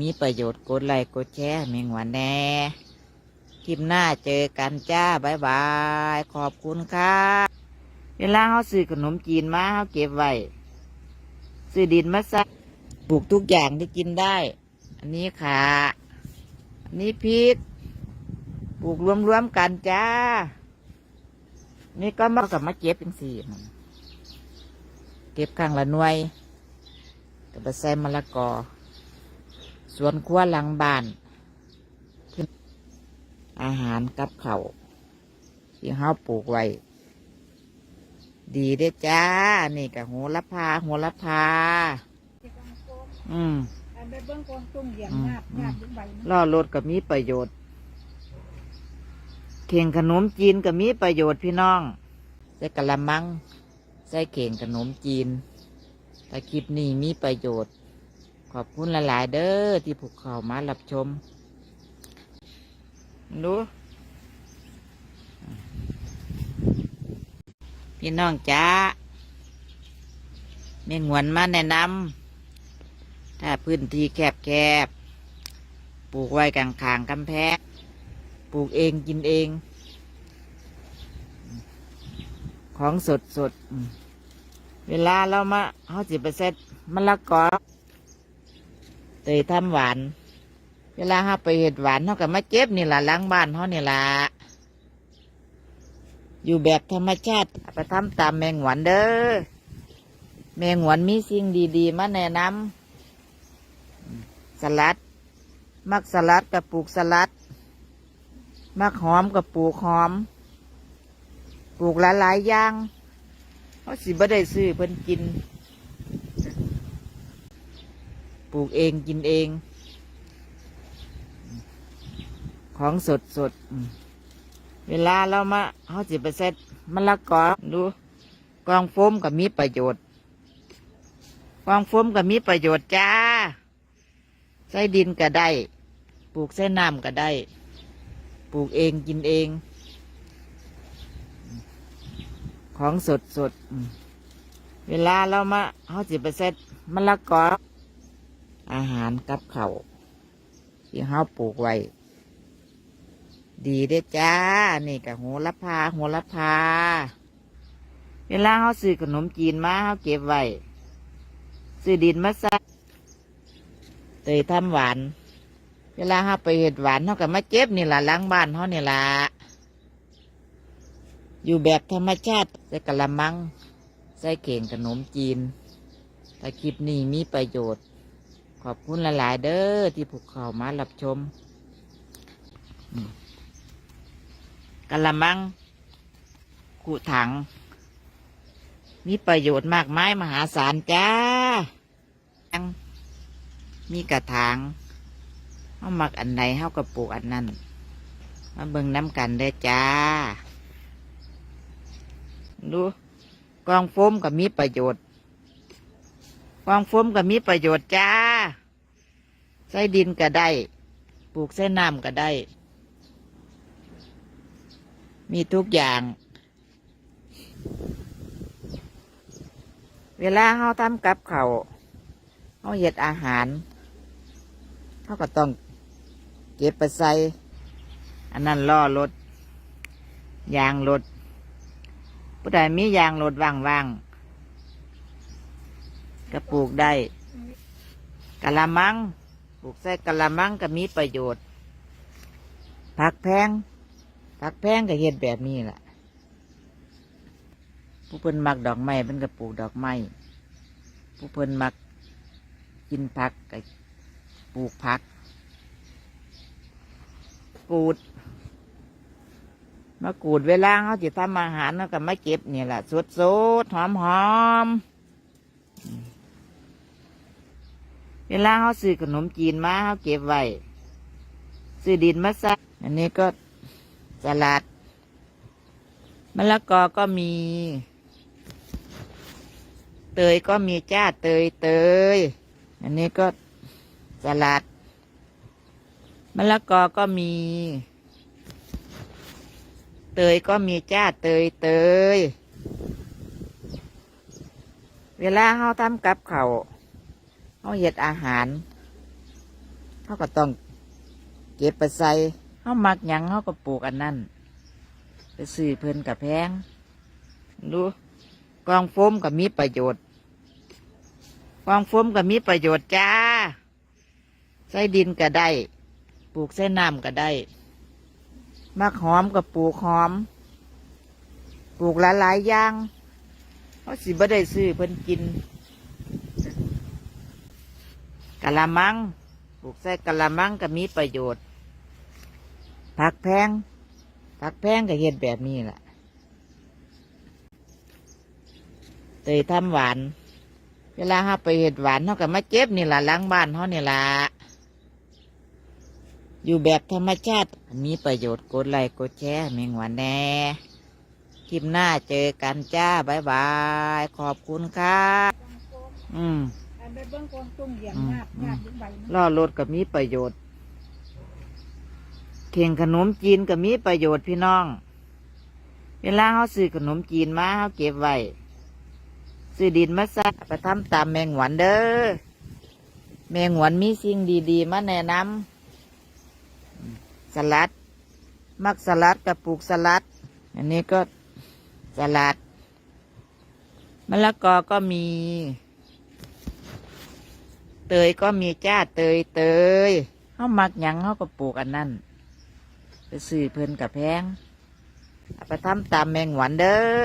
มีประโยชน์กดไลค์กดแชร์เมงหวานแน่คลิปหน้าเจอกันจ้าบายบาย ขอบคุณครับเวลาเขาซื้อขนมจีนมาเขาเก็บไว้ซื้อดินมาใส่ปลูกทุกอย่างที่กินได้ อันนี้ขาอันนี้พริกปลูกรวมๆกันจ้า นี่ก็มากับมาเก็บเป็นสี่เก็บข้างละหน่วยกับใส่มะละกอ สวนครัวหลังบ้าน อาหารกับเขาวที่เฮาปลูกไว้ ดีเด้อจ้า นี่กับโหระพาโหระพา อืมอันไปเบื้องกองตุ้งเหยียบอืมงาบงาบถึงใบมันล่อรถก็มีประโยชน์เข่งขนมจีนก็มีประโยชน์พี่น้อง ใส่กะละมัง ใส่เข่งขนมจีนถ้าคลิปนี้มีประโยชน์ข อบคุณหลาย ๆ เด้อที่ผูกเขามารับชม ดู พี่น้องจ้าเม่งวนมาแนะนำถ้าพื้นที่แคบๆปลูกไว้กลางขางกำแพงปลูกเองกินเอง ของสดสดๆเวลาเรามาเขาสิไปอร์เซ็นต์มะละกอ เตยทำหวาน เวลาเขาไปเห็ดหวานเขาก็มาเก็บนี่ล่ะล้างบ้านเขานี่ล่ะอยู่แบบธรรมชาติไปทำตามแมงหวนเด้อแมงหวนมีสิ่งดีๆ มาแนะนำสลัด มักสลัดกับปลูกสลัด มักหอมกับปลูกหอม ปลูกหลายๆอย่างเขาสิบ่ได้ซื้อเพิ่นกิน ป ลูกเองกินเอง ของสดสดเวลาเรามาเขาสิไปเซ็ตมะละกอดูกองโฟมก็มีประโยชน์กองโฟมก็มีประโยชน์จ้า ใส่ดินก็ได้ ปลูกใส่น้ำก็ได้ ปลูกเองกินเอง ของสดสดเวลาเรามาเขาสิไปเซ็ตมะละกอ อาหารกับเขาที่เขาปลูกไว้ ดีเด้จ้า นี่กับโหระพาโหระพา เวลาเขาซื้อขนมจีนมาเขาเก็บไว้ซื้อดินมาใส่เตยทำหวาน เวลาเราไปเห็ดหวานเขาก็มาเก็บนี่ล่ะล้างบ้านเขานี่ล่ะอยู่แบบธรรมชาติใส่กะละมัง ใส่เข่งขนมจีนถ้าคลิปนี้มีประโยชน์ ขอบคุณหลาย ๆ เด้อที่ผูกเข้ามารับชมกะละมังกุถัง มีประโยชน์มากมายมหาศาลจ้า มีกระถางเขามักอันไหนเขาก็ปลูกอันนั้นมาเบิ่งน้ำกันได้จ้า ดู กองโฟมก็มีประโยชน์ กองโฟมก็มีประโยชน์จ้า ใส่ดินก็ได้ ปลูกใส่น้ำก็ได้ มีทุกอย่าง เวลาเขาทำกับเขาเขาเห็ดอาหาร เขาก็ต้องเก็บไปใส่ อันนั้นล่อรถยางรถผู้ใดมียางรถว่างๆ ก็ปลูกได้กะละมัง ปลูกใส่กะละมังก็มีประโยชน์ ผักแพงผักแพงก็เห็ดแบบนี้แหละผู้เพิ่นมักดอกไม้เพิ่นก็ปลูกดอกไม้ผู้เพิ่นมักกินผักก็ปลูกผักกูดมากูดเวลาเขาจะทำอาหารเขาก็มาเก็บนี่แหละสดสดหอมหอมๆอืม เวลาเขาซื้อขนมจีนมาเขาเก็บไว้ซื้อดินมาใส่อันนี้ก็สลัดมะละกอก็มี เตยก็มีจ้าเตยเตยอันนี้ก็สลัดมะละกอก็มี เตยก็มีจ้าเตยเตยเวลาเขาทำกับเขาว เขาเห็ดอาหารเขาก็ต้องเก็บไปใส่เขามักหยังเขาก็ปลูกอันนั้นไปซื้อเพิ่นกับแพงดูกองโฟมก็มีประโยชน์กองโฟมก็มีประโยชน์จ้า ใส่ดินก็ได้ ปลูกใส่น้ำก็ได้มักหอมก็ปลูกหอม ปลูกหลายๆอย่างเขาสิบ่ได้ซื้อเพิ่นกิน กะละมังปลูกใส่กะละมังก็มีประโยชน์ ผักแพงผักแพงก็เฮ็ดแบบนี้แหละเตยทำหวาน เวลาเฮาไปเฮ็ดหวานเฮาก็มาเก็บนี่ละล้างบ้านเฮานี่ล่ะอยู่แบบธรรมชาติ มีประโยชน์กดไลค์กดแชร์เมงหวานแน่คลิปหน้าเจอกันจ้า บ๊ายบาย ขอบคุณครับกองโฟม อืมอันไปเบิ้งกองตุ้งเหยียบอืมงาบงาบดึงใบมันล่อรถก็มีประโยชน์ เข่งขนมจีนก็มีประโยชน์พี่น้อง เวลาเขาซื้อขนมจีนมาเขาเก็บไว้ซื้อดินมาใส่ไปทำตามแมงหวันเด้อ แมงหวันมีสิ่งดีๆ มาแนะนำสลัด มักสลัดกับปลูกสลัด อันนี้ก็สลัดมะละกอก็มี เตยก็มีจ้าเตยเตยเขามักหยังเขาก็ปลูกอันนั้นไปซื้อเพิ่นกับแพงเอาไปทำตามแมงหวันเด้อ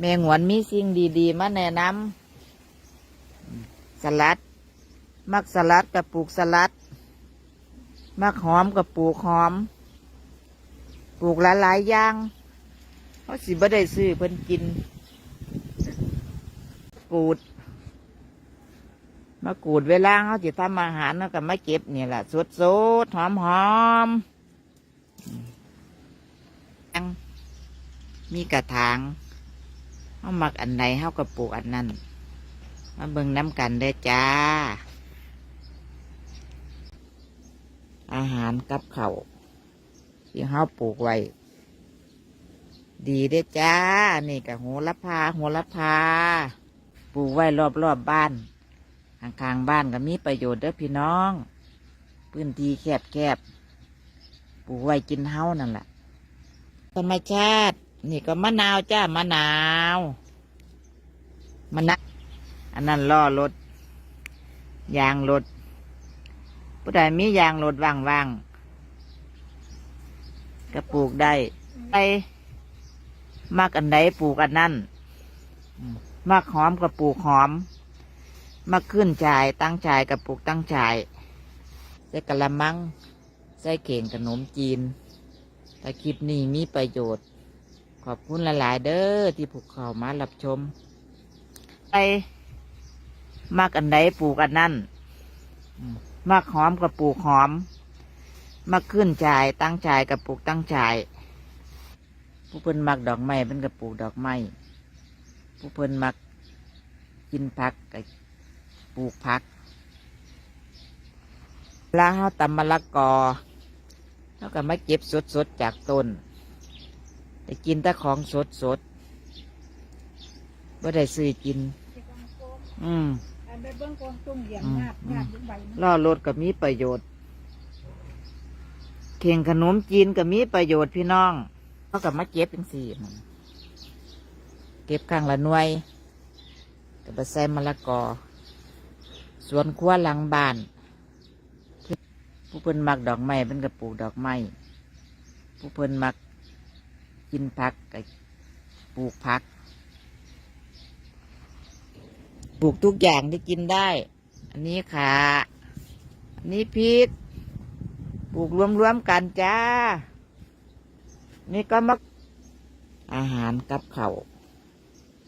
แมงหวันมีสิ่งดีๆมาแนะนำสลัด มักสลัดกับปลูกสลัด มักหอมกับปลูกหอม ปลูกหลายๆอย่างเขาสิบ่ได้ซื้อเพิ่นกินกูด มากรูดเวลาเขาจะทำอาหารเขาก็มาเก็บนี่แหละสดสดหอมหอมๆมีกระถางเขาหมักอันใดเขาก็ปลูกอันนั้นมาเบิ่งน้ำกันเด้อจ้า อาหารกับเขาที่เขาปลูกไว้ ดีเด้อจ้า นี่กับโหระพาโหระพาปลูกไว้รอบๆบบ้าน ข้างๆบ้านก็มีประโยชน์เด้อพี่น้อง พื้นที่แคบๆปลูกไว้กินเฮานั่นแหละธรรมชาติ นี่ก็มะนาวจ้ามะนาวมะนาวอันนั้นล่อรถยางรถผู้ใดมียางรถว่างๆก็ปลูกได้ไปมักอันใดปลูกอันนั้นมมักหอมก็ปลูกหอม มาขึ้นจ่ายตั้งจ่ายกับปลูกตั้งจ่ายใส่กะละมังใส่เข่งขนมจีนถ้าคลิปนี้มีประโยชน์ ขอบคุณหลายๆเด้อที่ผูกเข้ามารับชมไปมากอันใดปลูกอันนั้นมากหอมกับปลูกหอมมาขึ้นจ่ายตั้งจ่ายกับปลูกตั้งจ่ายผู้เพิ่นมักดอกไม้เป็นกับปลูกดอกไม้ผู้เพิ่นมักกินผักกับ ปลูกผักเวลาเราตำมะละกอเราก็มาเก็บสดๆจากต้นแต่กินแต่ของสดๆไม่ได้ซื้อกินที่กองโฟมอืมอันไปเบิ้งกองตุ้งเหยียบอืมงาบอืมงาบดึงใบมันล่อรถก็มีประโยชน์ เข่งขนมจีนก็มีประโยชน์พี่น้องเขาก็มาเก็บเป็นสี่มันเก็บข้างละหน่วยก็ไปใส่มะละกอ สวนครัวหลังบ้านผู้เพิ่นมักดอกไม้เป็นกระปลูกดอกไม้ผู้เพิ่นมักกินผักก็ปลูกผัก ปลูกทุกอย่างที่กินได้ อันนี้ค่ะอันนี้พริกปลูกรวมๆกันจ้า นี่ก็มักอาหารกับเขา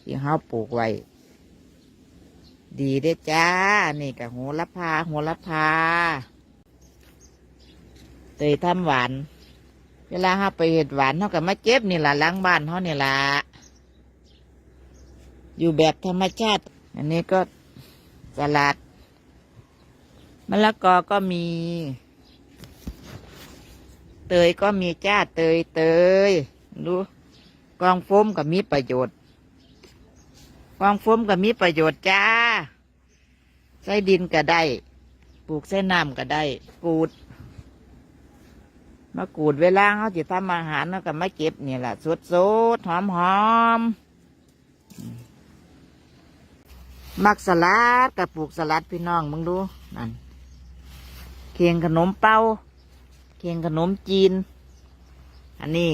ที่เฮาปลูกไว้ ดีเด้อจ้า นี่กับโหระพาโหระพาเตยทำหวาน เวลาเฮาไปเห็ดหวานเฮาก็มาเก็บนี่ล่ะล้างบ้านเฮานี่ล่ะอยู่แบบธรรมชาติ อันนี้ก็สลัดมะละกอก็มี เตยก็มีจ้าเตยเตยดูกองโฟมก็มีประโยชน์ กองโฟมก็มีประโยชน์จ้า ใส่ดินก็ได้ ปลูกเส้น้ำก็ได้ กูด มากูดเวลาเขาจะทำอาหารแล้วก็มาเก็บนี่แหละสดสดหอมหอมๆมมักสลัดกับปลูกสลัดพี่น้องมึงดูนั่นเคียงขนมเป้า เคียงขนมจีน อันนี้